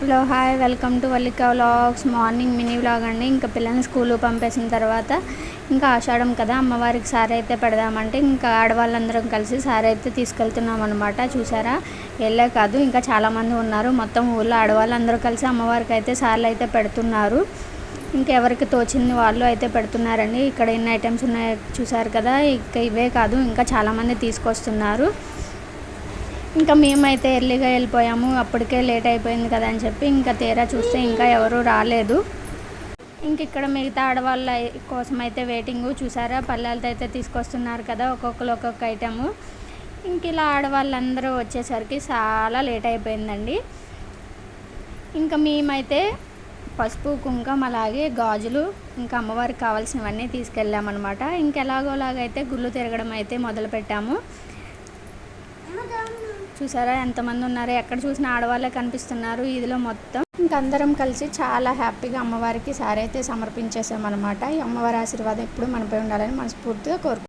Hello hi. Welcome to Vallika vlogs. Morning mini vlog అండి. ఇంకా పిల్లల్ని స్కూల్ పంపేసిన తర్వాత ఇంకా ఆషాఢం కదా. అమ్మవారికి సారీ అయితే పెడదామంటే ఇంకా ఆడవాళ్ళందరం కలిసి సారీ అయితే తీసుకెళ్తున్నాం అనమాట చూసారా? వెళ్ళే కాదు. ఇంకా చాలామంది ఉన్నారు. మొత్తం ఊళ్ళో ఆడవాళ్ళందరూ కలిసి అమ్మవారికి అయితే సార్లు అయితే పెడుతున్నారు. ఇంకెవరికి తోచింది వాళ్ళు అయితే పెడుతున్నారండి. ఇక్కడ ఎన్ని ఐటమ్స్ ఉన్నాయో చూసారు కదా. ఇంకా ఇవే కాదు. ఇంకా చాలామంది తీసుకొస్తున్నారు. ఇంకా మేమైతే ఎర్లీగా వెళ్ళిపోయాము. అప్పటికే లేట్ అయిపోయింది కదా అని చెప్పి ఇంకా తీరా చూస్తే ఇంకా ఎవరూ రాలేదు. ఇంక ఇక్కడ మిగతా ఆడవాళ్ళ కోసం అయితే వెయిటింగ్ చూసారా? పల్లెలతో అయితే తీసుకొస్తున్నారు కదా ఒక్కొక్కరు ఒక్కొక్క ఐటము. ఇంక ఇలా ఆడవాళ్ళందరూ వచ్చేసరికి చాలా లేట్ అయిపోయిందండి. ఇంకా మేమైతే పసుపు కుంకుమ అలాగే గాజులు ఇంకా అమ్మవారికి కావాల్సినవన్నీ తీసుకెళ్ళామన్నమాట. ఇంకెలాగోలాగైతే గుళ్ళు తిరగడం అయితే మొదలుపెట్టాము. చూసారా? ఎంతమంది ఉన్నారు? ఎక్కడ చూసినా ఆడవాళ్ళే కనిపిస్తున్నారు ఇదిలో మొత్తం. ఇంకందరం కలిసి చాలా హ్యాపీగా అమ్మవారికి సారైతే అయితే సమర్పించేసామన్నమాట ఈ అమ్మవారి ఆశీర్వాదం ఎప్పుడు మనపై ఉండాలని మనస్ఫూర్తిగా కోరుకుంటున్నాం.